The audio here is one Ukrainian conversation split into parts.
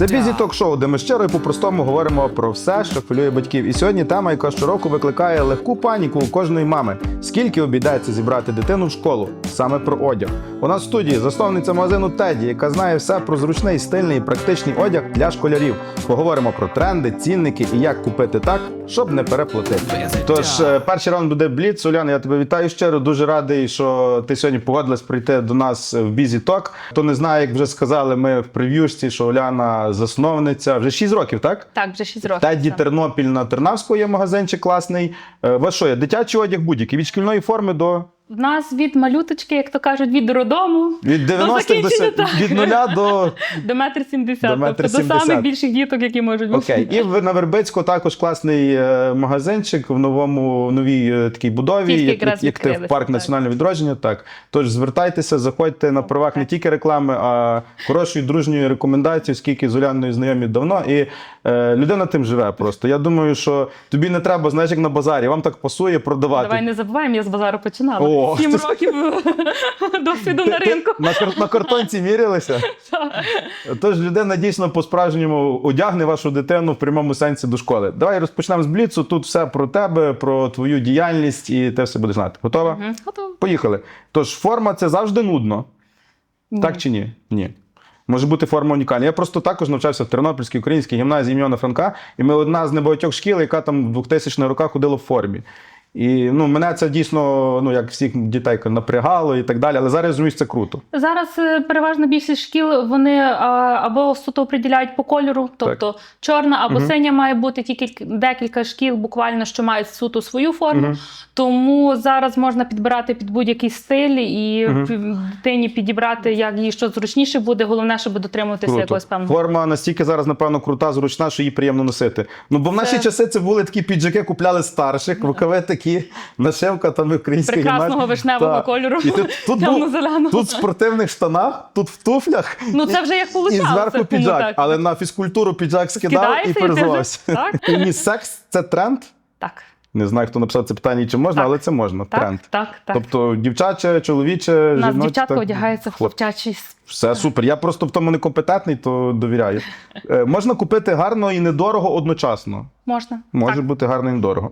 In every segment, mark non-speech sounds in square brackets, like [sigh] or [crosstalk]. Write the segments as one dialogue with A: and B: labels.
A: Це бізі ток шоу, де ми щиро і по-простому говоримо про все, що хвилює батьків. І сьогодні тема, яка щороку викликає легку паніку у кожної мами. Скільки обійдеться зібрати дитину в школу саме про одяг? У нас в студії засновниця магазину Теді, яка знає все про зручний, стильний і практичний одяг для школярів. Поговоримо про тренди, цінники і як купити так, щоб не переплатити. Тож е, перший раунд буде Бліц. Уляна, я тебе вітаю щиро. Дуже радий, що ти сьогодні погодилась прийти до нас в Бізі Ток. Хто не знає, як вже сказали, ми в прев'юшці, що Уляна засновниця вже 6 років, так?
B: Так, вже 6 років.
A: Теді. Тернопіль на Тернавську є магазинчик класний. Е, У вас що є? Дитячий одяг будь-який від шкільної форми до
B: В нас від малюточки, як то кажуть, від роддому
A: від 90 до,
B: закінчення,
A: се-
B: так.
A: від нуля до [laughs]
B: до метр сімдесят.
A: До метр
B: Тобто до
A: сімдесят.
B: самих більших діток, які можуть бути.
A: окей. І в- на Вербицьку також класний е, магазинчик в новому в новій е, такій будові,
B: Тільки
A: як,
B: якраз
A: як ти в парк
B: так.
A: національного відродження. Так тож звертайтеся, заходьте на правах не тільки реклами, а хорошої дружньої рекомендації, оскільки з Уляною знайомі давно, і е, людина тим живе. Просто я думаю, що тобі не треба, знаєш, як на базарі. Вам так пасує продавати.
B: Давай не забуваємо, я з базару починала. Сім років [laughs] досвіду на ринку.
A: на, картонці мірялися. [laughs] Тож людина дійсно по-справжньому одягне вашу дитину в прямому сенсі до школи. Давай розпочнемо з бліцу. Тут все про тебе, про твою діяльність, і ти все будеш знати. Готова?
B: Мгм, Готово.
A: Поїхали. Тож, форма це завжди нудно. Так чи ні? Ні. Може бути форма унікальна. Я просто також навчався в Тернопільській українській гімназії ім'яна Франка, і ми одна з небагатьох шкіл, яка там в 2000 х роках ходила в формі. І ну, мене це дійсно, ну як всіх дітей напрягало і так далі. Але зараз розумію, це круто.
B: Зараз е, переважно більшість шкіл вони а, або суто определяють по кольору, тобто чорна або
A: Мгм.
B: синя має бути тільки декілька шкіл, буквально що мають суто свою форму.
A: Мгм.
B: Тому зараз можна підбирати під будь-який стиль і пі- дитині підібрати, як їй що зручніше буде. Головне, щоб дотримуватися
A: Круто.
B: якогось певного.
A: Форма настільки зараз, напевно, крута, зручна, що її приємно носити. Ну, бо в наші
B: Це-
A: часи це були такі піджаки, купляли старших, рукави такі, нашивка там українська
B: Прекрасного вишневого
A: Так.
B: кольору.
A: І тут, тут, був, тут в спортивних штанах, тут в туфлях.
B: Ну це вже як
A: І зверху піджак,
B: так.
A: але на фізкультуру піджак скидав і
B: ти
A: перезувався. [laughs]
B: так.
A: І секс це тренд.
B: Так,
A: Не знаю, хто написав це питання, чи можна,
B: Так.
A: але це можна.
B: так,
A: Тренд.
B: так, так.
A: Тобто дівчаче, чоловіче,
B: У нас дівчатка
A: так,
B: одягається в
A: хлоп.
B: хлопчачий.
A: Все супер. Я просто в тому некомпетентний, то довіряю. Е, можна купити гарно і недорого одночасно.
B: Можна.
A: Може
B: Так.
A: бути гарно і недорого.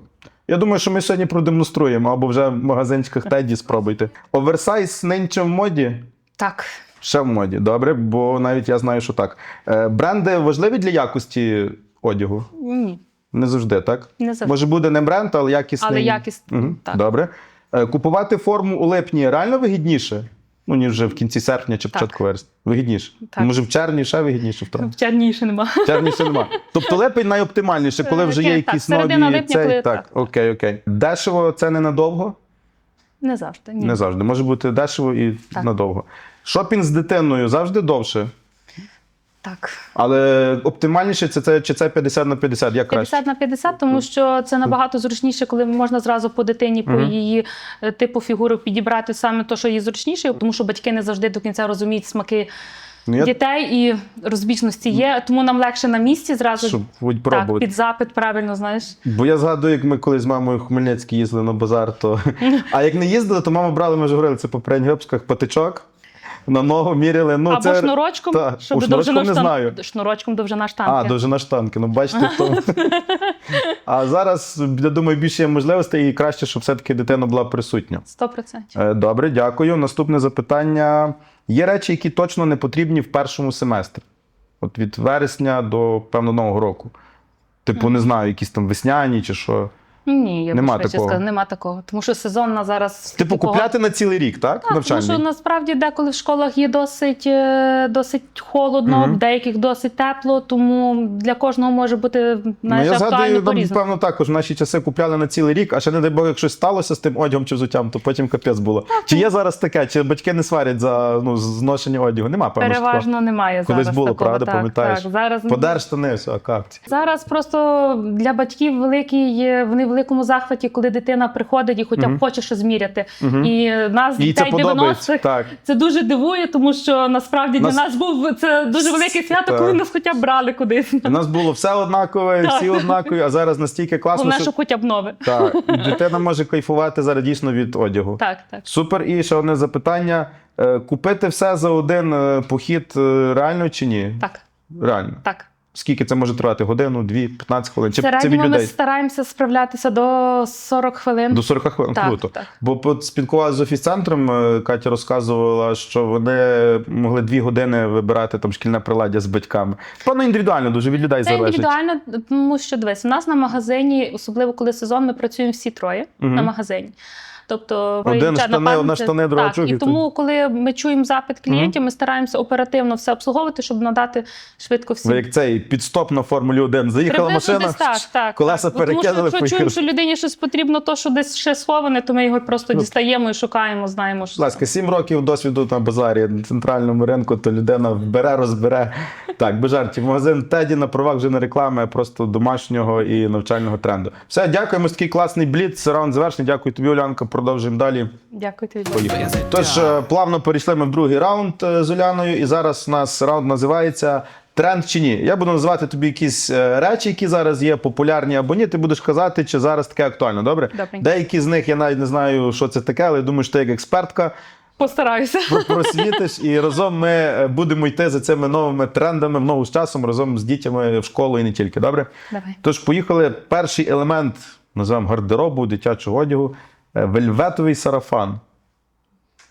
A: Я думаю, що ми сьогодні продемонструємо, або вже в магазинчиках [laughs] Теді спробуйте. Оверсайз нинче в моді.
B: так.
A: Ще в моді, добре, бо навіть я знаю, що так. Е, бренди важливі для якості одягу?
B: Ні,
A: Не завжди, так?
B: не завжди.
A: Може буде не бренд, але якісний.
B: Але якість.
A: Угу.
B: Так.
A: Добре. Е, купувати форму у липні реально вигідніше? Ну, ніж вже в кінці серпня чи початку вересня. Вигідніше.
B: Так.
A: Може, в червні ще вигідніше в тому.
B: В черніше нема.
A: В червні ще нема. Тобто липень найоптимальніше, коли вже є якісь
B: так,
A: нові.
B: липня,
A: цей-
B: коли-
A: так, окей, окей. Дешево це не надовго?
B: Не завжди. Ні.
A: Не завжди. Може бути дешево і
B: Так.
A: надовго. Шопінг з дитиною завжди довше.
B: Так.
A: Але оптимальніше це, це чи це 50 на 50, як краще?
B: 50 на 50, тому що це набагато зручніше, коли можна зразу по дитині, по
A: Мгм.
B: її е, типу фігури підібрати саме те, що їй зручніше, тому що батьки не завжди до кінця розуміють смаки
A: Ну, я
B: дітей і розбіжності є. Тому нам легше на місці зразу
A: щоб будь
B: так,
A: пробувати.
B: під запит, правильно знаєш.
A: Бо я згадую, як ми коли з мамою в Хмельницький їздили на базар, то. [laughs] А як не їздили, то мама брала, ми вже говорили це в попередніх випусках, патичок. На ногу міряли. Ну,
B: Або
A: це...
B: шнурочком,
A: Та,
B: щоб
A: у шнурочком
B: довжина
A: не
B: штан-
A: знаю.
B: Шнурочком довжина штанки.
A: А, довжина штанки. Ну, бачите, то. а зараз, я думаю, більше є можливостей і краще, щоб все-таки дитина була присутня.
B: 100%.
A: Е, Добре, дякую. Наступне запитання. Є речі, які точно не потрібні в першому семестрі? От від вересня до певно нового року. Типу, не знаю, якісь там весняні чи що.
B: Ні, я
A: Нема
B: б
A: такого.
B: сказала, нема такого. Тому що сезон на зараз.
A: Типу,
B: такого-
A: купляти на цілий рік, так?
B: Так, тому що насправді деколи в школах є досить, е, досить холодно,
A: Мгм.
B: в деяких досить тепло, тому для кожного може бути
A: Ну, я згадую,
B: по-різному.
A: певно, також в наші часи купляли на цілий рік, а ще не дай Бог, як щось сталося з тим одягом чи взуттям, то потім капець було. Чи є зараз таке, чи батьки не сварять за ну, зношення одягу? Нема, певно. ж такого.
B: Переважно немає
A: Колись
B: зараз
A: було,
B: такого.
A: правда,
B: так,
A: пам'ятаєш?
B: Так, зараз
A: Подер штани, все, а капці.
B: Зараз просто для батьків великий вони в великому захваті, коли дитина приходить і хоча б
A: Мгм.
B: хоче щось зміряти.
A: Мгм.
B: І нас
A: Їй
B: дітей 90-х
A: Так.
B: це дуже дивує, тому що насправді
A: Нас-
B: для нас був це дуже велике свято,
A: Так.
B: коли нас хоча б брали кудись.
A: У нас було все однакове,
B: Так.
A: всі однакові, а зараз настільки класно,
B: Головне,
A: що
B: що хоча б нове.
A: так, і дитина може кайфувати зараз дійсно від одягу.
B: Так, так.
A: Супер. І ще одне запитання: Е, купити все за один е, похід е, реально чи ні?
B: Так.
A: Реально.
B: Так.
A: Скільки це може тривати? Годину, дві, 15 хвилин? Чи це від
B: середньому ми стараємося справлятися до 40 хвилин.
A: До 40 хвилин.
B: Так,
A: Круто.
B: так.
A: Бо спілкувалася з офіс-центром, е, Катя розказувала, що вони могли дві години вибирати там шкільне приладдя з батьками. Певно, індивідуально дуже від людей
B: Це
A: залежить.
B: індивідуально, тому що дивись, у нас на магазині, особливо коли сезон, ми працюємо всі троє
A: Мгм.
B: на магазині. Тобто
A: Один штани, одна штани, друга
B: так, І тому, коли ми чуємо запит клієнтів, ми стараємося оперативно все обслуговувати, щоб надати швидко всім.
A: Ви як цей підстоп на Формулі 1. Заїхала машина,
B: так, так, [laughs]
A: колеса
B: так. Бо Тому що
A: перекинули,
B: якщо чуємо, що людині щось потрібно, то що десь ще сховане, то ми його просто
A: Ну.
B: дістаємо і шукаємо, знаємо, що
A: ласка, сім років досвіду на базарі на центральному ринку, то людина бере, розбере. [laughs] Так, без жартів. Магазин Теді на правах вже не реклами, а просто домашнього і навчального тренду. Все, дякуємо. Такий класний бліц. Раунд завершений. Дякую тобі, Улянка. Продовжуємо далі.
B: Дякую тобі.
A: Поїхали. Тож е, плавно перейшли ми в другий раунд е, з Уляною, і зараз у нас раунд називається. Тренд чи ні? Я буду називати тобі якісь е, речі, які зараз є, популярні або ні. Ти будеш казати, чи зараз таке актуально. Добре?
B: Добренько.
A: Деякі з них я навіть не знаю, що це таке, але я думаю, що ти як експертка
B: Постараюся.
A: просвітиш, і разом ми будемо йти за цими новими трендами в ногу з часом разом з дітями в школу і не тільки. Добре?
B: Давай.
A: Тож поїхали. Перший елемент називаємо гардеробу, дитячого одягу. Е, Вельветовий сарафан.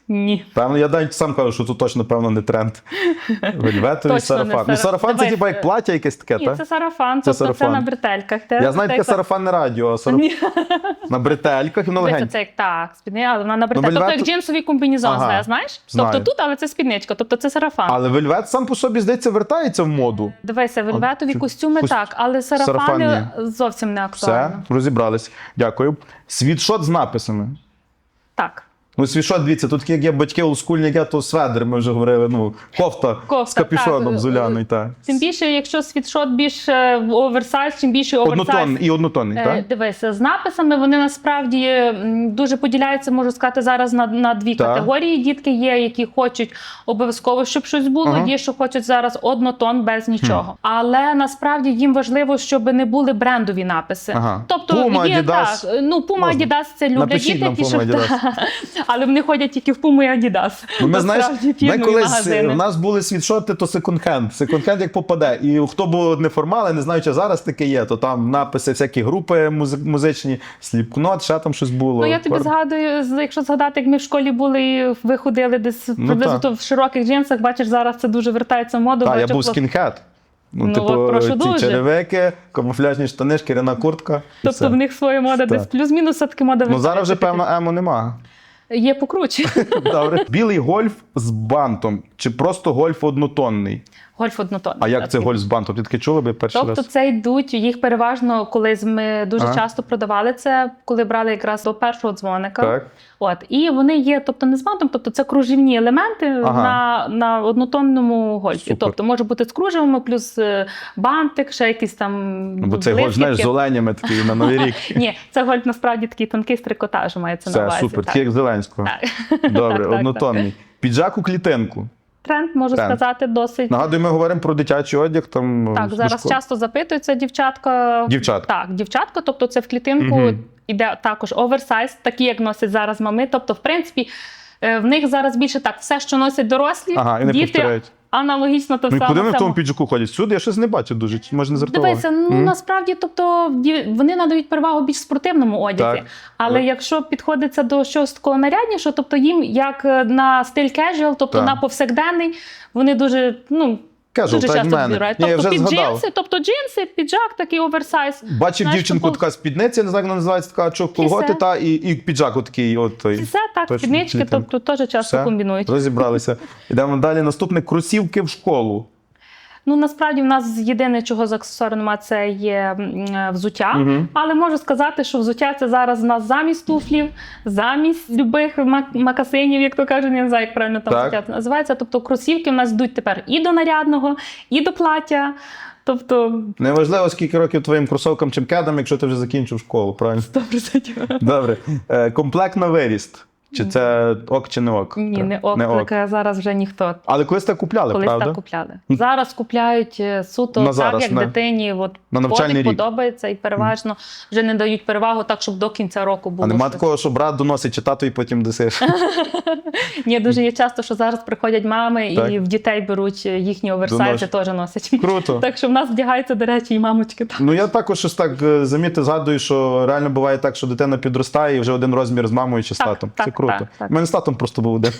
B: Ні.
A: Певно, я навіть сам кажу, що це точно, певно, не тренд. [laughs] Вельветовий сарафан. Ну,
B: сараф-
A: сарафан це типа
B: е,
A: як плаття якесь таке,
B: Ні,
A: так?
B: це сарафан,
A: Це
B: тобто
A: сарафан.
B: це на бретельках. Те-
A: Я знаю таке сарафанне радіо, а сараф...
B: Ні.
A: на бретельках і на
B: Дивіться,
A: легень.
B: це як так, спідниця, але вона на.
A: Ну,
B: Тобто
A: вельвет-
B: як джинсовий комбінезон,
A: Ага,
B: знає, знаєш?
A: знаю.
B: Тобто тут, але це спідничка, тобто це сарафан.
A: Але вельвет сам по собі, здається, вертається в моду.
B: Дивися, вельветові
A: чи-
B: костюми
A: кос-
B: так, але
A: Сарафан
B: сарафани зовсім не
A: Все,
B: актуально.
A: розібрались. Дякую. Світшот з написами.
B: Так.
A: Ну, світшот, дивіться, тут як є батьки я, то сведер, ми вже говорили, ну, кофта,
B: Кофта,
A: з капюшоном
B: так.
A: з Уляною.
B: Тим більше, якщо світшот більш е, оверсайз, чим більше оверсайз.
A: Однотон і однотонний,
B: Е,
A: так?
B: Дивися, з написами вони насправді дуже поділяються, можу сказати, зараз на, на дві
A: Так.
B: категорії. Дітки є, які хочуть обов'язково, щоб щось було.
A: Ага.
B: Є, що хочуть зараз однотон без нічого. Але насправді їм важливо, щоб не були брендові написи.
A: Ага.
B: Тобто
A: Puma,
B: є
A: Adidas.
B: так. Ну, Puma. Adidas це люблять
A: Напишіть
B: діти, які
A: Puma,
B: що
A: Adidas.
B: Але вони ходять тільки в Puma і Adidas.
A: Ну, ми, знаєш, ми колись в нас були світшоти, то секонд-хенд. Секонд-хенд як попаде. І хто був неформали, не знаю, чи зараз таке є, то там написи, всякі групи музи- музичні, сліпкнот, ще там щось було.
B: Ну, я тобі
A: Кор-
B: згадую, якщо згадати, як ми в школі були, і ви ходили десь
A: Ну,
B: приблизно
A: так.
B: то в широких джинсах, бачиш, зараз це дуже вертається в моду.
A: Та, я був скінхед. Ну,
B: Ну,
A: типу,
B: от прошу
A: ці
B: дуже.
A: черевики, камуфляжні штани, шкіряна куртка.
B: Тобто
A: все.
B: в них своя мода,
A: Так.
B: десь плюс-мінус все-таки мода
A: Ну зараз вже певно емо нема.
B: Є покруче.
A: Добре. Білий гольф з бантом чи просто гольф однотонний?
B: Гольф однотонний.
A: А як це гольф з бантом? Ти таке чула би перший
B: Тобто
A: раз?
B: це йдуть, їх переважно колись ми дуже
A: Ага.
B: часто продавали це, коли брали якраз до першого дзвоника.
A: Так.
B: От і вони є, тобто не з бантом, тобто це кружівні елементи
A: Ага.
B: на, на однотонному гольфі.
A: Супер.
B: Тобто може бути з кружевами, плюс е, бантик, ще якісь там.
A: Бо цей гольф, знаєш, з оленями такий на Новий рік. [laughs]
B: Ні, це гольф насправді такий тонкий з трикотажу мається на увазі.
A: супер,
B: так.
A: як Зеленського.
B: Так. [laughs]
A: Добре,
B: Так, так,
A: однотонний. Піджак у клітинку.
B: Тренд можу
A: Тренд.
B: сказати досить.
A: Нагадую, ми говоримо про дитячий одяг. Там
B: Так, зараз
A: школи.
B: часто запитуються дівчатка.
A: Дівчатка.
B: Так, дівчатка, тобто це в клітинку
A: угу.
B: іде також оверсайз, такі, як носять зараз мами. Тобто, в принципі, е, в них зараз більше так, все, що носять дорослі,
A: Ага, і не
B: діти
A: повторяють.
B: Аналогічно то
A: Ну,
B: саме.
A: куди вони в тому піджаку ходять? Сюди я щось не бачу дуже. Може не звертував?
B: Дивися, ну
A: Мгм.
B: насправді, тобто вони надають перевагу більш спортивному одязі.
A: Так.
B: Але
A: Так.
B: якщо підходиться до щось такого наряднішого, тобто їм як е, на стиль кежуал, тобто
A: Так.
B: на повсякденний, вони дуже ну.
A: Кажу,
B: Дуже часто
A: мене.
B: збирають.
A: Ні, я
B: Тобто
A: вже
B: під
A: згадав.
B: джинси, тобто джинси, піджак, такий оверсайз.
A: Бачив
B: Знаєш,
A: дівчинку
B: таку-
A: така спідниця, не знаю, як вона називається, така чок колготи, та і, і піджак отакий. От, той.
B: Все так,
A: Точно,
B: спіднички,
A: там.
B: тобто теж часто
A: Все?
B: комбінують.
A: Розібралися. [laughs] Йдемо далі. Наступне кросівки в школу.
B: Ну насправді в нас єдине, чого з аксесуару немає, це є е, взуття.
A: Мгм.
B: Але можу сказати, що взуття це зараз в нас замість туфлів, замість любих мак- макасинів, як то кажуть, не знаю, як правильно там
A: Так.
B: взуття називається. Тобто кросівки в нас йдуть тепер і до нарядного, і до плаття. Тобто
A: Неважливо, скільки років твоїм кросовкам чим кедам, якщо ти вже закінчив школу, правильно?
B: 100%.
A: Добре. Е, комплект на виріст. Чи це ок, чи не ок?
B: Ні,
A: Так,
B: не оклика зараз вже ніхто.
A: Але колись так купляли,
B: Колись
A: правда?
B: так купляли. Зараз купляють е, суто
A: На
B: так,
A: зараз,
B: як
A: на-
B: дитині от,
A: на навчальний рік.
B: подобається, і переважно вже не дають перевагу так, щоб до кінця року було.
A: А нема
B: щось.
A: такого, що брат доносить, чи тато і потім досиш. [laughs]
B: Ні, дуже є часто, що зараз приходять мами
A: Так.
B: і в дітей беруть е, їхні оверсайзи, теж носять.
A: Круто.
B: Так що в нас вдягаються, до речі, і мамочки. так.
A: Ну я також щось так е, замітив, згадую, що реально буває так, що дитина підростає і вже один розмір з мамою чи з татом.
B: так,
A: Це круто.
B: Так, так.
A: У мене з татом просто був один.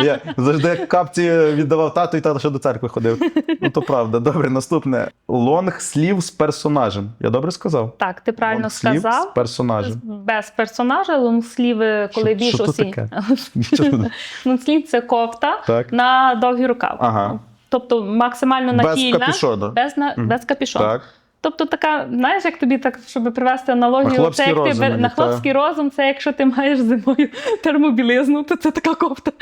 A: Я завжди як капці віддавав тату, і тато ще до церкви ходив. Ну то правда. Добре, наступне. Лонг слів з персонажем. Я добре сказав?
B: Так, ти правильно
A: з
B: сказав.
A: персонажем.
B: Без персонажа лонгсліви, коли більш осінь. [laughs] Лонгслів це кофта
A: Так.
B: на довгий рукав.
A: Ага.
B: Тобто максимально
A: Без
B: натільна.
A: капюшона.
B: Без, на,
A: Мгм.
B: без капюшона.
A: Так.
B: Тобто така, знаєш, як тобі так, щоб привести аналогію,
A: На
B: це як
A: розум
B: ти на
A: та.
B: хлопський розум, це якщо ти маєш зимою [laughs] термобілизну, то це така кофта.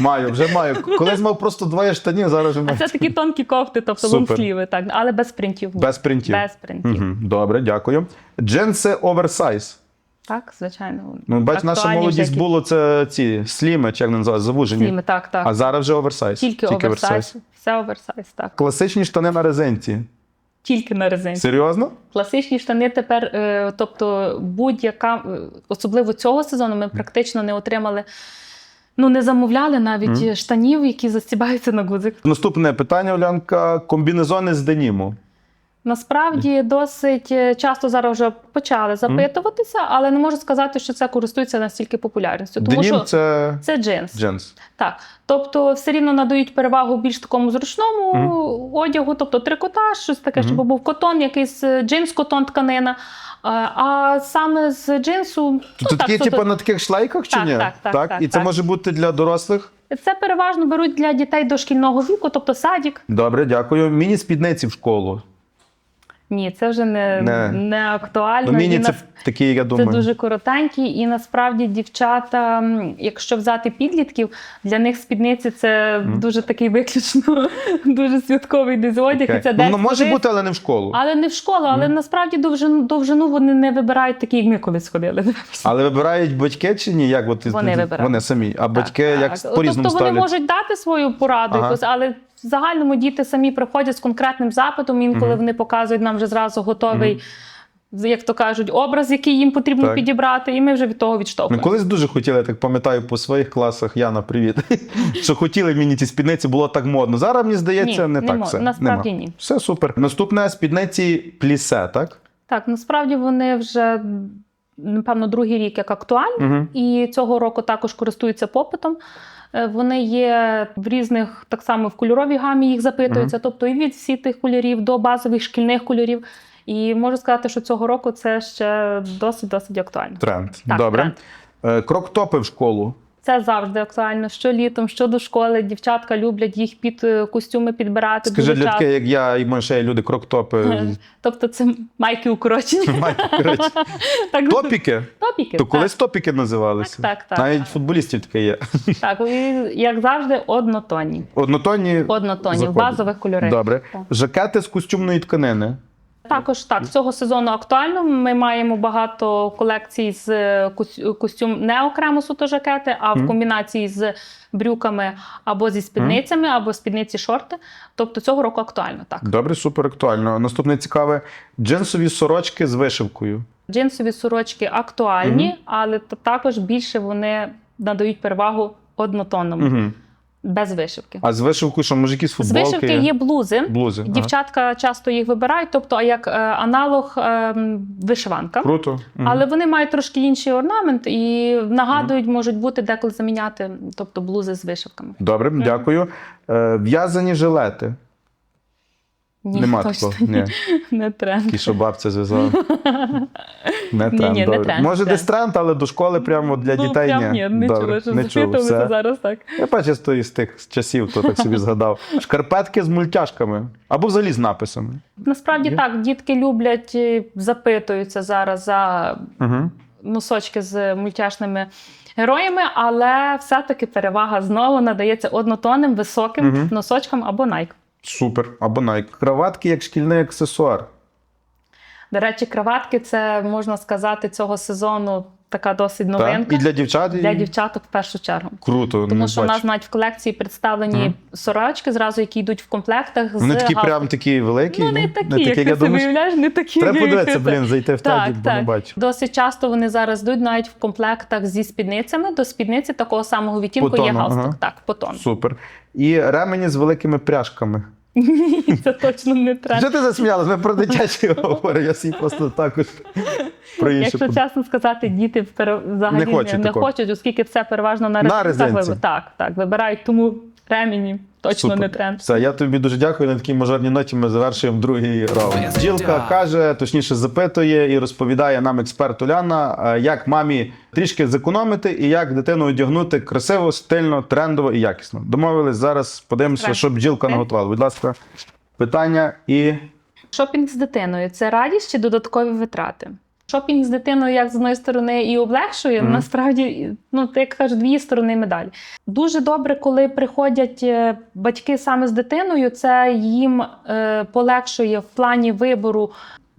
A: Маю, вже маю. Колись мав просто двоє штанів, зараз вже
B: А це такі тонкі кофти, тобто лонсліви, так, але без принтів.
A: Без принтів.
B: Без принтів.
A: Угу. Добре, дякую. Джинси оверсайз.
B: Так, звичайно.
A: Ну, бач, наша молодість
B: всякі
A: було це ці сліми, чи як вони називають, завужені.
B: сліми, так, так.
A: А зараз вже оверсайз.
B: Тільки, оверсайз. Все оверсайз, так.
A: Класичні штани на резинці.
B: Тільки на резинці.
A: Серйозно?
B: Класичні штани тепер, е, тобто будь-яка, е, особливо цього сезону, ми практично не отримали. Ну, не замовляли навіть
A: Мгм.
B: штанів, які застібаються на гудзик.
A: Наступне питання, Олянка. Комбінезони з деніму.
B: Насправді досить е, часто зараз вже почали запитуватися, але не можу сказати, що це користується настільки популярністю. Тому
A: Денім
B: що
A: це
B: це джинс.
A: джинс.
B: Так. Тобто все рівно надають перевагу більш такому зручному
A: Мгм.
B: одягу, тобто трикотаж, щось таке,
A: Мгм.
B: щоб був котон, якийсь е, джинс, котон, тканина. А, саме з джинсу, ну, так,
A: такі,
B: суто-
A: типу, на таких шлейках чи
B: Так,
A: ні?
B: так, так, так,
A: І це
B: так.
A: може бути для дорослих?
B: це переважно беруть для дітей дошкільного віку, тобто садік.
A: Добре, дякую. Міні-спідниці в школу.
B: Ні, це вже не,
A: Не.
B: не актуально.
A: Ну, міні це такі, я
B: Це дуже коротенькі, і насправді дівчата, якщо взяти підлітків, для них спідниці це
A: Мгм.
B: дуже такий виключно [laughs] дуже святковий десь одяг.
A: Окей.
B: І це
A: Ну,
B: десь
A: воно може бути, але не в школу.
B: Але не в школу, але насправді довжину, довжину вони не вибирають такі, як ми колись ходили. [laughs]
A: Але вибирають батьки чи ні? Як от,
B: Вони вибирають.
A: Вони самі. А батьки
B: Так,
A: як
B: так.
A: по-різному
B: тобто вони
A: ставлять?
B: можуть дати свою пораду,
A: Ага.
B: якусь, але в загальному діти самі приходять з конкретним запитом. Інколи
A: Мгм.
B: вони показують нам вже зразу готовий, як то кажуть, образ, який їм потрібно
A: Так.
B: підібрати, і ми вже від того
A: Ми
B: відштовхуємо.
A: колись дуже хотіли, я так пам'ятаю, по своїх класах, Яна, привіт. [laughs] що хотіли мені ці спідниці, було так модно. Зараз мені здається,
B: Ні,
A: не
B: не
A: так все.
B: насправді
A: Нема.
B: ні.
A: Все супер. Наступне спідниці плісе, так?
B: Так, насправді вони вже напевно другий рік як актуальні.
A: Угу.
B: і цього року також користуються попитом. Е, Вони є в різних, так само в кольоровій гамі їх запитуються, тобто і від всіх тих кольорів до базових шкільних кольорів. І можу сказати, що цього року це ще досить досить актуально.
A: Тренд.
B: Так,
A: Добре.
B: тренд.
A: Е, Крок-топи в школу.
B: Це завжди актуально. Що літом, що до школи. Дівчатка люблять їх під е, костюми підбирати.
A: Скажи для таких, як я, і ще люди, крок-топи.
B: Тобто це майки укорочені. [laughs]
A: Майки, коротше. [laughs]
B: Так,
A: Топіки?
B: Топіки.
A: То колись топіки називалися.
B: Так, так, так,
A: Навіть
B: так.
A: футболістів таке є. [laughs]
B: Так, і, як завжди, однотонні.
A: Однотонні.
B: Однотонні, в базових кольорах.
A: Добре.
B: Так.
A: Жакети з костюмної тканини.
B: Також так, цього сезону актуально. Ми маємо багато колекцій з е, костюм не окремо суто жакети, а в комбінації з брюками або зі спідницями, або спідниці шорти. Тобто цього року актуально так.
A: Добре, супер актуально. Наступне цікаве: джинсові сорочки з вишивкою.
B: Джинсові сорочки актуальні, але та- також більше вони надають перевагу однотонному. Без вишивки.
A: А з вишивкою, що мужики
B: З
A: футболки?
B: вишивки є блузи.
A: блузи. Ага.
B: Дівчатка часто їх вибирають, тобто як е, аналог е, вишиванка.
A: Круто.
B: Але вони мають трошки інший орнамент і нагадують, можуть бути деколи заміняти, тобто блузи з вишивками.
A: Добре, дякую. Е, в'язані жилети.
B: Ні,
A: Нема
B: точно
A: такого. Ні.
B: не тренд.
A: Ті, що бабця зв'язала. [laughs] Не тренд.
B: ні, не тренд,
A: Може, десь тренд, але до школи прямо для
B: Ну,
A: дітей
B: прям
A: ні.
B: ні, не
A: Добре,
B: чула, що
A: не чув.
B: зараз так.
A: Я бачу з тої- з тих часів, то так собі згадав. Шкарпетки з мультяшками. Або взагалі з написами.
B: Насправді
A: Є?
B: так, дітки люблять, запитуються зараз за
A: Угу.
B: носочки з мультяшними героями, але все-таки перевага знову надається однотонним високим
A: Мгм.
B: носочкам або Nike.
A: Супер. Або навіть краватки як шкільний аксесуар.
B: До речі, краватки це можна сказати цього сезону така досить
A: Так?
B: новинка
A: І для дівчат, і...
B: для дівчаток в першу чергу.
A: Круто,
B: Тому
A: не
B: що в нас навіть в колекції представлені
A: Мгм.
B: сорочки, зразу які йдуть в комплектах.
A: Вони
B: з
A: такі
B: гал-
A: прям такі великі.
B: Ну, не такі, як
A: я
B: ти собі
A: думаю,
B: уявляєш, не такі.
A: Треба подивитися, блін, зайти в
B: Так,
A: таді, бо не бачу.
B: Досить часто вони зараз йдуть навіть в комплектах зі спідницями. До спідниці такого самого відтінку є галстук.
A: ага.
B: Так, по тону.
A: Супер. І ремені з великими пряжками.
B: Ні, це точно не треба.
A: Що ти засміялась? Ми про дитячі [laughs] говоримо, я свій просто також про інше.
B: Якщо чесно сказати, діти взагалі
A: Не хочуть
B: не, хочуть, оскільки все переважно на
A: На резинці.
B: Так, так, вибирають, тому ремені точно
A: Супер.
B: не тренд.
A: Все, я тобі дуже дякую. На такій мажорній ноті ми завершуємо другий раунд. Бджілка каже, точніше запитує і розповідає нам експерт Уляна, е, як мамі трішки зекономити і як дитину одягнути красиво, стильно, трендово і якісно. Домовились зараз. Подивимося,
B: Правильно.
A: що бджілка наготувала. Будь ласка, питання і
B: Шопінг з дитиною це радість чи додаткові витрати? Шопінг з дитиною, як з одної сторони, і облегшує,
A: Мгм.
B: насправді, ну як кажуть, дві сторони медалі. Дуже добре, коли приходять е, батьки саме з дитиною, це їм е, полегшує в плані вибору.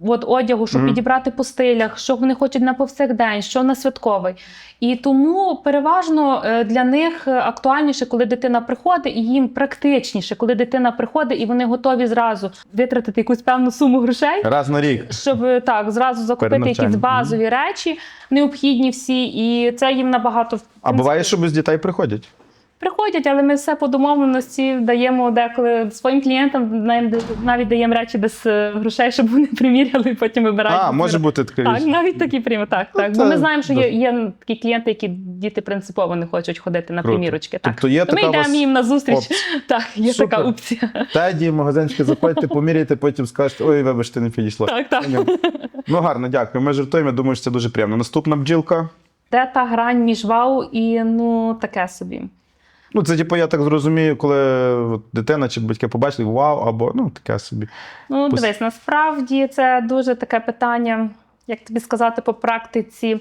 B: От одягу, щоб
A: Мгм.
B: підібрати по стилях, що вони хочуть на повсякдень, що на святковий. І тому переважно е, для них актуальніше, коли дитина приходить, і їм практичніше, коли дитина приходить, і вони готові зразу витратити якусь певну суму грошей,
A: раз на рік.
B: щоб е, так зразу закупити якісь базові речі, необхідні всі, і це їм набагато в
A: А буває, що без дітей приходять.
B: Приходять, але ми все по домовленості даємо деколи своїм клієнтам, навіть- даємо речі без е, грошей, щоб вони [laughs] приміряли і потім вибирають.
A: А, може бути така
B: Так, навіть такі прийми, так,
A: Ну,
B: так. Бо ми знаємо, що є, є такі клієнти, які діти принципово не хочуть ходити на
A: Круто.
B: примірочки. Так.
A: Тобто є
B: То ми
A: така вас
B: йдемо їм на зустріч.
A: опція. [laughs]
B: Так, є
A: Супер.
B: така опція.
A: Теді, магазинчики заходьте, поміряйте, потім скажете, ой, вибачте, не підійшло.
B: Так, так.
A: Ну гарно, дякую. Ми жартуємо, я думаю, що це дуже приємно. Наступна бджілка.
B: Де та грань між вау і ну таке собі.
A: Ну, це типу, я так зрозумію, коли от, дитина чи батьки побачили вау, або ну таке собі.
B: Ну,
A: Пос-
B: дивись, насправді це дуже таке питання, як тобі сказати, по практиці.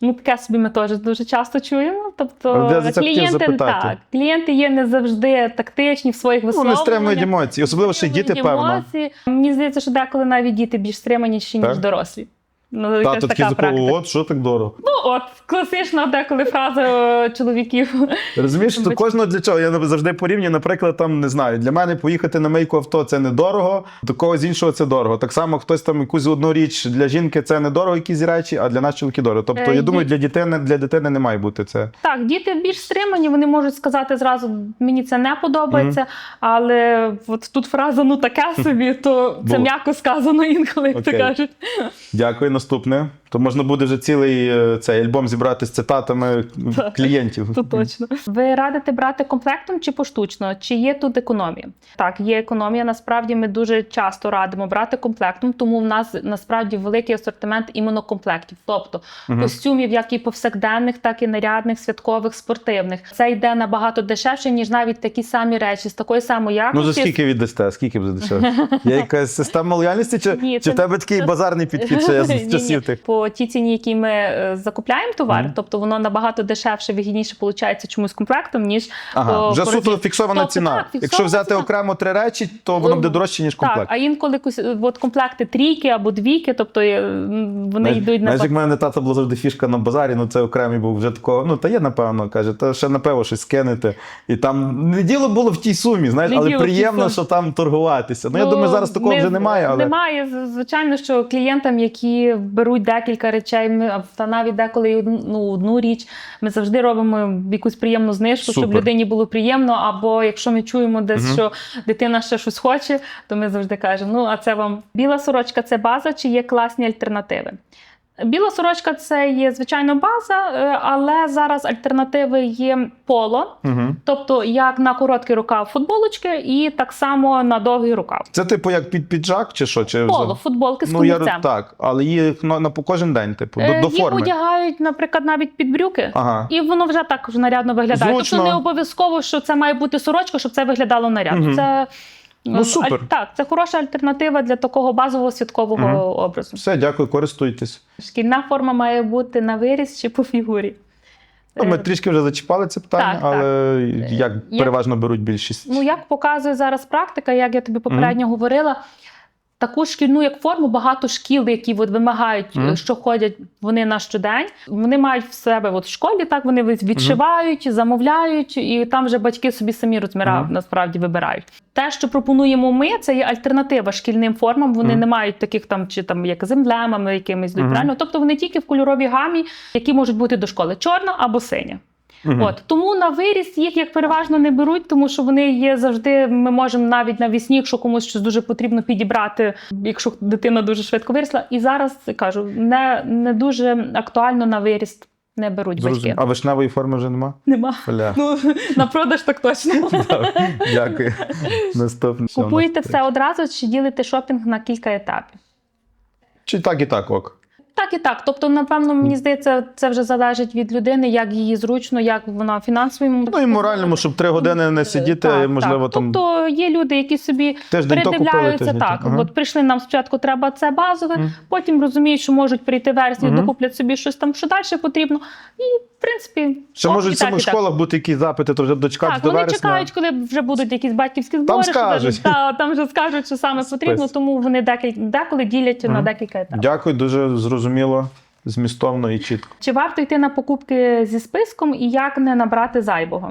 B: Ну, таке собі ми теж дуже часто чуємо. Тобто
A: я за
B: клієнти, так, клієнти є не завжди тактичні в своїх
A: Ну, не
B: висловлюваннях.
A: стримують емоції, особливо ще діти,
B: Стримують
A: певно.
B: Мені здається, що деколи навіть діти більш стриманіші, ніж
A: Так?
B: дорослі. Ну,
A: Та, то такі
B: така
A: запо, от що так дорого.
B: Ну, от, класична деколи фраза е, чоловіків.
A: Розумієш, то кожного для чого? Я завжди порівнюю, наприклад, там не знаю. Для мене поїхати на мийку авто це недорого, до когось іншого це дорого. Так само хтось там якусь одну річ для жінки це недорого, якісь речі, а для нас чоловіки дорого. Тобто,
B: Е,
A: я думаю, для дитини для дитини не має бути це.
B: Так, діти більш стримані, вони можуть сказати зразу, мені це не подобається, але от тут фраза ну таке собі, то це м'яко сказано інколи, як то кажуть.
A: Дякую, наступне. То можна буде вже цілий е, цей альбом зібрати з цитатами клієнтів.
B: То точно. Ви радите брати комплектом чи поштучно? Чи є тут економія? Так, є економія. Насправді ми дуже часто радимо брати комплектом, тому в нас насправді великий асортимент іменно комплектів, тобто
A: Мгм.
B: костюмів, як і повсякденних, так і нарядних, святкових, спортивних. Це йде набагато дешевше, ніж навіть такі самі речі з такої самої якості.
A: Ну за скільки віддасте? Скільки б за дешевше? [laughs] Є якась система лояльності, чи,
B: Ні,
A: чи
B: це-
A: в тебе такий базарний підхід, що я з [laughs] часів тих?
B: По тій ціні, якій ми е, закупляємо товар,
A: Мгм.
B: тобто воно набагато дешевше, вигідніше виходить чомусь комплектом, ніж
A: Ага,
B: по-
A: вже суто фіксована
B: Тобто,
A: ціна.
B: так, фіксована
A: Якщо взяти
B: ціна.
A: окремо три речі, то воно буде дорожче, ніж
B: Так,
A: комплект.
B: а інколи е, от комплекти трійки або двійки, тобто е, вони
A: Знаєш,
B: йдуть на
A: як мене тата була завжди фішка на базарі, ну це окремий був вже такого. Ну та є, напевно, каже, та ще напевно щось скинете. І там не діло було в тій сумі, знаєш,
B: Не
A: але сумі. що там торгуватися. Ну, я думаю, зараз такого
B: ми-
A: вже немає, але
B: Немає. Звичайно, що клієнтам, які беруть декілька речей, ми, та навіть деколи одну, ну, одну річ, ми завжди робимо якусь приємну знижку, щоб людині було приємно. Або якщо ми чуємо десь,
A: угу.
B: що дитина ще щось хоче, то ми завжди кажемо: ну, а це вам біла сорочка це база, чи є класні альтернативи? Біла сорочка це є звичайно база, е, але зараз альтернативи є поло,
A: угу.
B: тобто як на короткий рукав футболочки, і так само на довгий рукав.
A: це типу як під піджак чи що? Чи
B: Поло, футболки з
A: Ну, я
B: комірцем.
A: так, але їх на, на кожен день, типу, до,
B: Е,
A: до
B: Їх одягають, наприклад, навіть під брюки.
A: Ага.
B: І воно вже також нарядно виглядає.
A: Зручно.
B: Тобто не обов'язково, що це має бути сорочка, щоб це виглядало нарядно.
A: Мгм.
B: Це
A: Ну,
B: е,
A: супер.
B: аль- так, це хороша альтернатива для такого базового святкового
A: угу.
B: образу.
A: Все, дякую, користуйтесь.
B: Шкільна форма має бути на виріс чи по фігурі.
A: Ну, ми
B: Е,
A: трішки вже зачіпали це питання,
B: так,
A: але як
B: Я-
A: переважно беруть більшість.
B: Ну, як показує зараз практика, як я тобі попередньо говорила, таку шкільну як форму, багато шкіл, які от вимагають, е, що ходять вони на щодень. Вони мають в себе от в школі, так вони відшивають, замовляють, і там вже батьки собі самі розміра
A: Мгм.
B: насправді вибирають. Те, що пропонуємо ми, це є альтернатива шкільним формам. Вони
A: Мгм.
B: не мають таких там чи там як з емблемами, якимись
A: Мгм.
B: правильно. Тобто вони тільки в кольоровій гамі, які можуть бути до школи чорна або синя.
A: Мгм.
B: От тому на виріс їх як переважно не беруть, тому що вони є завжди. Ми можемо навіть навісні, якщо комусь щось дуже потрібно підібрати, якщо дитина дуже швидко вирісла. І зараз кажу, не, не дуже актуально на виріст не беруть
A: Зрозумів.
B: батьки.
A: А вишневої форми вже нема?
B: Нема.
A: Бля.
B: Ну на продаж так точно. [laughs]
A: Дякую. Наступне.
B: Купуєте все одразу чи ділите шопінг на кілька етапів?
A: Чи так і так, ок.
B: Так і так. Тобто, напевно, мені здається, це вже залежить від людини, як її зручно, як вона фінансовому
A: Ну і моральному, щоб три години не сидіти,
B: Так,
A: можливо,
B: так.
A: там
B: Тобто є люди, які собі
A: тиждень
B: передивляються.
A: купили,
B: так.
A: Ага.
B: От прийшли нам спочатку, треба це базове,
A: mm.
B: потім розуміють, що можуть прийти версії,
A: -hmm.
B: докуплять собі щось там, що далі потрібно. І принципі,
A: Ще
B: о,
A: можуть в самих
B: так, і так.
A: школах бути якісь запити, то вже дочекати
B: Так,
A: до
B: вони
A: вересня.
B: чекають, коли вже будуть якісь батьківські збори, що
A: скажуть.
B: та, там вже скажуть, що саме потрібно,
A: Спис.
B: тому вони декілька деколи ділять на
A: Мгм.
B: декілька етапів.
A: Дякую, дуже зрозуміло, змістовно і чітко.
B: Чи варто йти на покупки зі списком і як не набрати зайвого?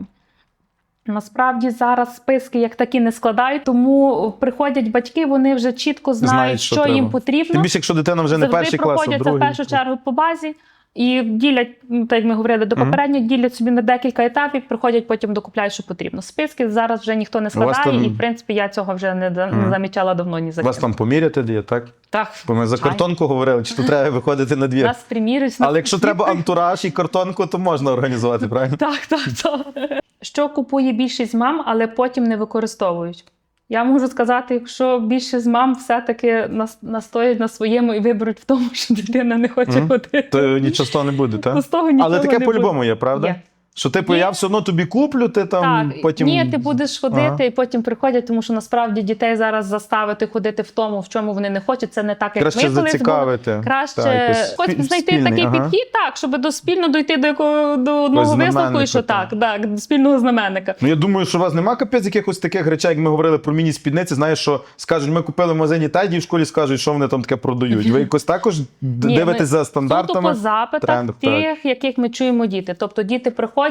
B: Насправді зараз списки як такі не складають, тому приходять батьки, вони вже чітко знають,
A: Знають, що
B: що, їм потрібно.
A: Тим більше, якщо дитина вже не
B: Завжди
A: перший клас, а
B: проходяться в
A: другий.
B: першу чергу по базі і ділять, ну, так як ми говорили до попередньо, ділять собі на декілька етапів, приходять потім докупляють, що потрібно. Списки зараз вже ніхто не складає,
A: там-
B: і в принципі я цього вже не, за- не замічала давно ні за
A: Вас там поміряти де, так?
B: Так,
A: Бо ми за картонку говорили, чи то треба виходити на двір.
B: нас примірюють.
A: Але якщо треба антураж і картонку, то можна організувати, правильно? [laughs]
B: Так, так, так. Що купує більшість мам, але потім не використовують? Я можу сказати, якщо більшість мам все-таки настоять на своєму і виберуть в тому, що дитина не хоче
A: Мгм.
B: ходити.
A: То нічого з того не буде, [laughs]
B: то
A: так?
B: з того нічого
A: Але таке по-любому є, правда?
B: Є.
A: Що типу,
B: Є.
A: я все одно тобі куплю, ти там
B: Так,
A: потім.
B: ні, ти будеш ходити
A: Ага.
B: і потім приходять, тому що насправді дітей зараз заставити ходити в тому, в чому вони не хочуть. Це не так, як
A: Краще
B: ми колись були. Краще
A: Так,
B: хоч знайти
A: спільний,
B: такий
A: ага.
B: підхід, так, щоб до спільно дойти до якого до одного висновку, і що
A: так.
B: так, так, до спільного знаменника.
A: Ну я думаю, що у вас нема капець якихось таких речей, як ми говорили про міні-спідниці. Знаєш, що скажуть, ми купили в магазині теді, в школі скажуть, що вони там таке продають. Ви якось також
B: Ні,
A: дивитесь за
B: Суто
A: стандартами.
B: по запитах тих, яких ми чуємо діти. Тобто діти приходять,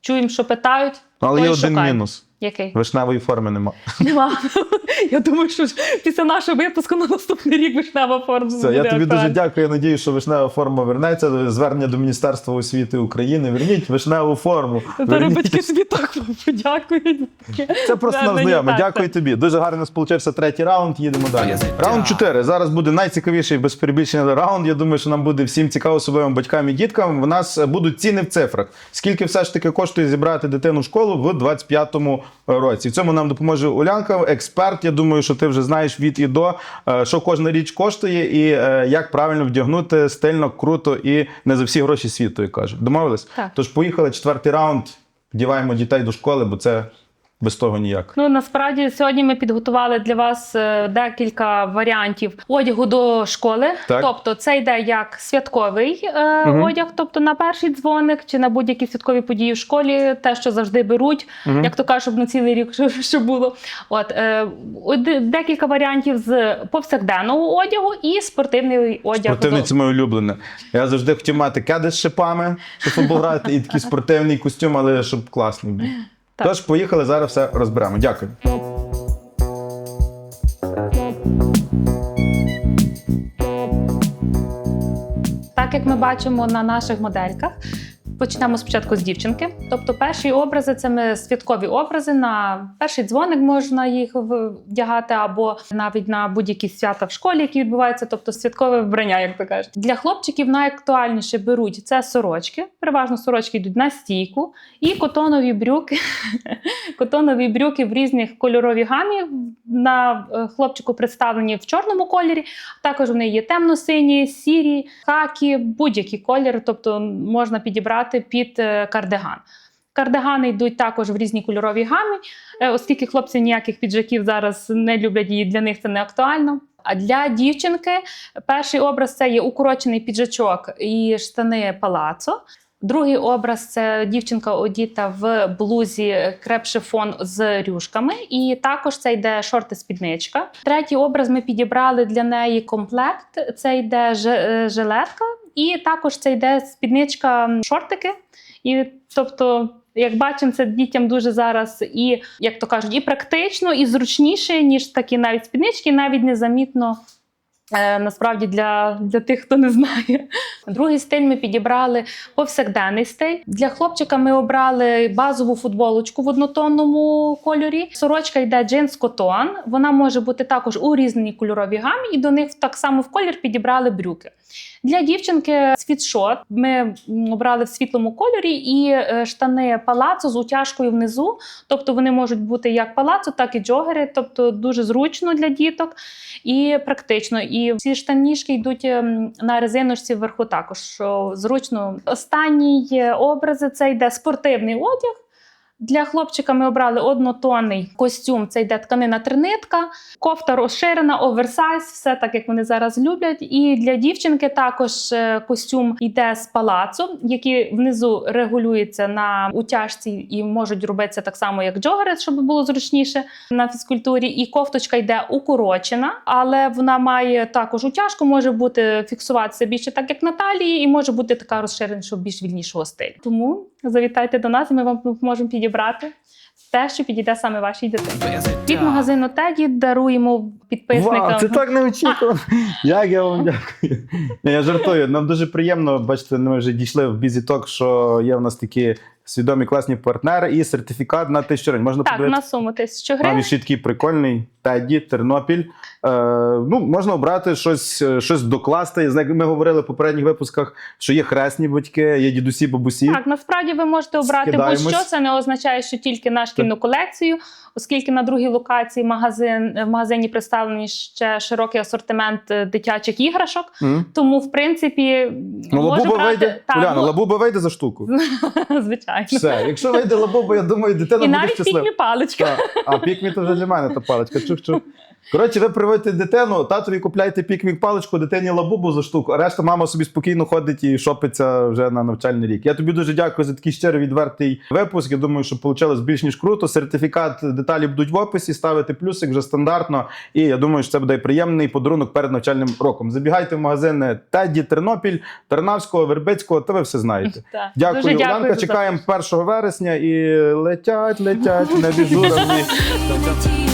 B: чуємо, що питають.
A: Ну, Але є один
B: шукаємо.
A: мінус:
B: Який?
A: вишневої форми нема.
B: Нема. Я думаю, що ж після нашого випуску на наступний рік вишнева форма.
A: Все, я тобі дуже дякую. Я надію, що вишнева форма вернеться. Звернення до Міністерства освіти України. Верніть вишневу форму.
B: Зараз батьки собі так подякують.
A: Це просто нам знайомо. Дякую
B: так.
A: тобі. Дуже гарно сполучився третій раунд. Їдемо далі. Раунд 4. Зараз буде найцікавіший без перебільшення раунд. Я думаю, що нам буде всім цікаво, особливо батькам і діткам. У нас будуть ціни в цифрах. Скільки все ж таки коштує зібрати дитину в школу в 25-му році? В цьому нам допоможе Улянка, експерт. Я думаю, що ти вже знаєш від і до, е, що кожна річ коштує, і е, як правильно вдягнути стильно, круто і не за всі гроші світу, як каже. Домовились?
B: Так.
A: Тож поїхали. Четвертий раунд. Вдіваємо дітей до школи, бо це без того ніяк.
B: Ну насправді сьогодні ми підготували для вас е, декілька варіантів одягу до школи.
A: Так.
B: Тобто, це йде як святковий е,
A: Мгм.
B: одяг, тобто на перший дзвоник чи на будь-які святкові події в школі, те, що завжди беруть,
A: Мгм.
B: як то кажуть, щоб на цілий рік [laughs] що, було. От е, декілька варіантів з повсякденного одягу і спортивний одяг.
A: Спортивний
B: до-
A: це моє улюблене. Я завжди хотів мати кеди з шипами, щоб грати, і такий спортивний костюм, але щоб класний був.
B: Так.
A: Тож, поїхали, зараз все розберемо. Дякую.
B: Так як ми бачимо на наших модельках, почнемо спочатку з дівчинки. Тобто, перші образи це ми святкові образи. На перший дзвоник можна їх вдягати, або навіть на будь-які свята в школі, які відбуваються, тобто святкове вбрання, як то кажуть. Для хлопчиків найактуальніше беруть це сорочки. Переважно сорочки йдуть на стійку, і котонові брюки. [laughs] Котонові брюки в різних кольоровій гамі. На е, хлопчику представлені в чорному кольорі. Також вони є темно-сині, сірі, хакі, будь-які кольори, тобто можна підібрати під е, кардиган. Кардигани йдуть також в різній кольоровій гамі, е, оскільки хлопці ніяких піджаків зараз не люблять і для них це не актуально. А для дівчинки перший образ це є укорочений піджачок і штани палацо. Другий образ це дівчинка одіта в блузі креп-шифон з рюшками, і також це йде шорти-спідничка. Третій образ ми підібрали для неї комплект. Це йде е, жилетка, і також це йде спідничка шортики. І тобто, як бачимо, це дітям дуже зараз і, як то кажуть, і практично, і зручніше, ніж такі навіть спіднички, навіть незамітно. е, Насправді для, для тих, хто не знає. Другий стиль ми підібрали повсякденний стиль. Для хлопчика ми обрали базову футболочку в однотонному кольорі. Сорочка йде джинс котон. Вона може бути також у різній кольоровій гамі, і до них так само в колір підібрали брюки. Для дівчинки світшот ми обрали в світлому кольорі і е, штани палацо з утяжкою внизу. Тобто вони можуть бути як палацо, так і джогери. Тобто дуже зручно для діток і практично. І всі штанішки йдуть ем, на резиночці вверху також, що зручно. Останній е, образи це йде спортивний одяг. Для хлопчика ми обрали однотонний костюм. Це йде тканина тринитка, кофта розширена, оверсайз, все так як вони зараз люблять. І для дівчинки також е, костюм йде з палацу, який внизу регулюється на утяжці і можуть робитися так само, як джогери, щоб було зручніше на фізкультурі. І кофточка йде укорочена, але вона має також утяжку, може бути фіксуватися більше так, як на талії, і може бути така розширена, щоб більш вільнішого стилю. Тому завітайте до нас, і ми вам можемо підібрати те, що підійде саме вашій дитині. Від магазину Теді даруємо підписникам.
A: Вау, це так не неочікувано. [laughs] Як я вам дякую. Я жартую. Нам дуже приємно. Бачите, ми вже дійшли в бізі ток, що є в нас такі свідомі класні партнери і сертифікат на тисячу гривень. Можна
B: Так,
A: подивитися.
B: на суму тисячу
A: Нам
B: гривень.
A: ще такий прикольний Теді, Тернопіль. Е, ну, можна обрати щось, е, щось докласти. Знає, Ми говорили в попередніх випусках, що є хресні батьки, є дідусі, бабусі.
B: Так, насправді ви можете обрати
A: Скидаємось.
B: будь-що. Це не означає, що тільки на шкільну колекцію, оскільки на другій локації магазин в магазині представлений ще широкий асортимент е, дитячих іграшок.
A: М?
B: Тому, в принципі,
A: Ну,
B: може
A: лабуба
B: брати
A: вийде.
B: Так,
A: Уляна,
B: ну,
A: лабуба вийде за штуку. [laughs]
B: звичайно.
A: Все, якщо вийде лабуба, я думаю, дитина
B: І
A: буде
B: навіть
A: щаслива.
B: пікмі паличка.
A: Так. А пікмі то вже для мене та паличка. Чух-чух. Коротше, ви приводите дитину, татові купляєте пікмік паличку, дитині лабубу за штуку, а решта мама собі спокійно ходить і шопиться вже на навчальний рік. Я тобі дуже дякую за такий щирий відвертий випуск. Я думаю, що вийшло більш ніж круто. Сертифікат деталі будуть в описі, ставити плюсик вже стандартно. І я думаю, що це буде приємний подарунок перед навчальним роком. Забігайте в магазини Теді, Тернопіль, Тарнавського, Вербицького, та ви все знаєте. [laughs] Дякую,
B: Дуже дякую
A: Улянка.
B: за
A: Чекаємо 1 вересня і летять, летять, небі журавлі.
C: Ті [laughs]